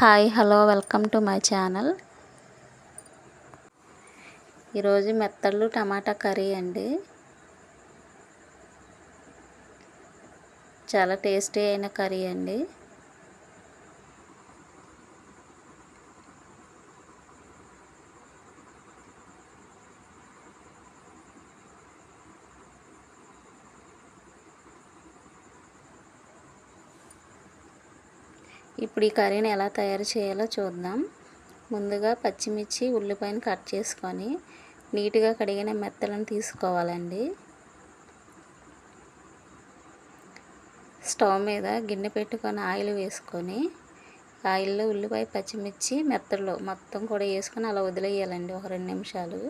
Hi hello welcome to my channel. ఈరోజు మెత్తళ్ళు టమాటా curry అండి. చాలా టేస్టీ అయిన కర్రీ అండి. ఇప్పుడు ఈ కర్రీని ఎలా తయారు చేయాలో చూద్దాం. ముందుగా పచ్చిమిర్చి ఉల్లిపాయను కట్ చేసుకొని నీట్గా కడిగిన మెత్తలను తీసుకోవాలండి. స్టవ్ మీద గిన్నె పెట్టుకొని ఆయిల్ వేసుకొని ఆయిల్లో ఉల్లిపాయ పచ్చిమిర్చి మెత్తలు మొత్తం కూడా వేసుకొని అలా వదిలేయాలండి. ఒక రెండు నిమిషాలు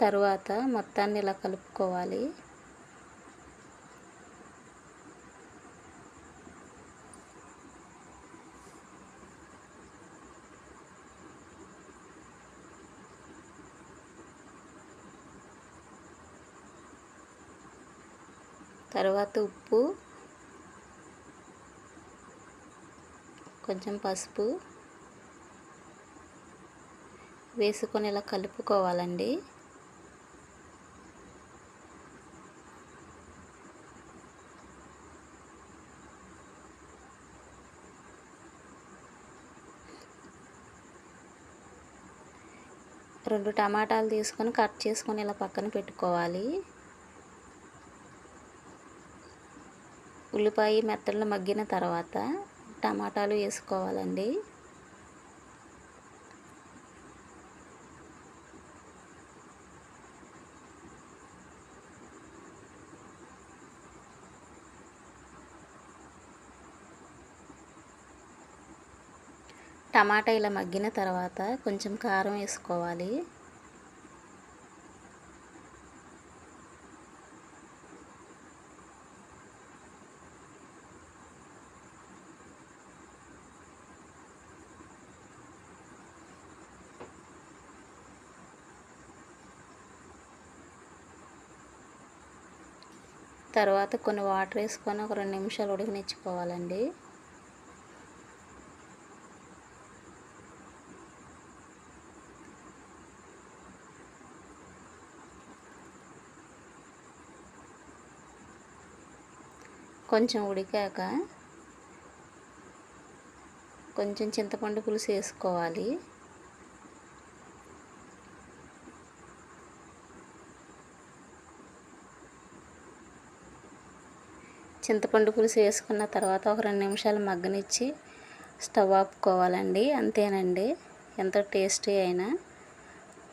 తర్వాత మొత్తాన్ని ఇలా కలుపుకోవాలి. తర్వాత ఉప్పు కొంచెం పసుపు వేసుకొని ఇలా కలుపుకోవాలండి. రెండు టమాటాలు తీసుకొని కట్ చేసుకొని ఇలా పక్కన పెట్టుకోవాలి. ఉల్లిపాయ మెత్తలు మగ్గిన తర్వాత టమాటాలు వేసుకోవాలండి. టమాటా ఇలా మగ్గిన తర్వాత కొంచెం కారం వేసుకోవాలి. తర్వాత కొన్ని వాటర్ వేసుకొని ఒక రెండు నిమిషాలు ఉడికినిచ్చుకోవాలండి. కొంచెం ఉడికాక కొంచెం చింతపండు పులుసు వేసుకోవాలి. చింతపండు పులుసు వేసుకున్న తర్వాత ఒక రెండు నిమిషాలు మగ్గనిచ్చి స్టవ్ ఆపుకోవాలండి. అంతేనండి. ఎంతో టేస్టీ అయినా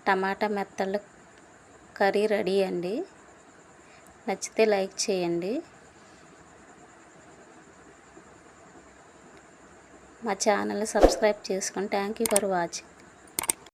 టమాటా మెత్తళ్ళు కర్రీ రెడీ అండి. నచ్చితే లైక్ చేయండి. మా ఛానల్ సబ్స్క్రైబ్ చేసుకొని థ్యాంక్ యూ ఫర్ వాచింగ్.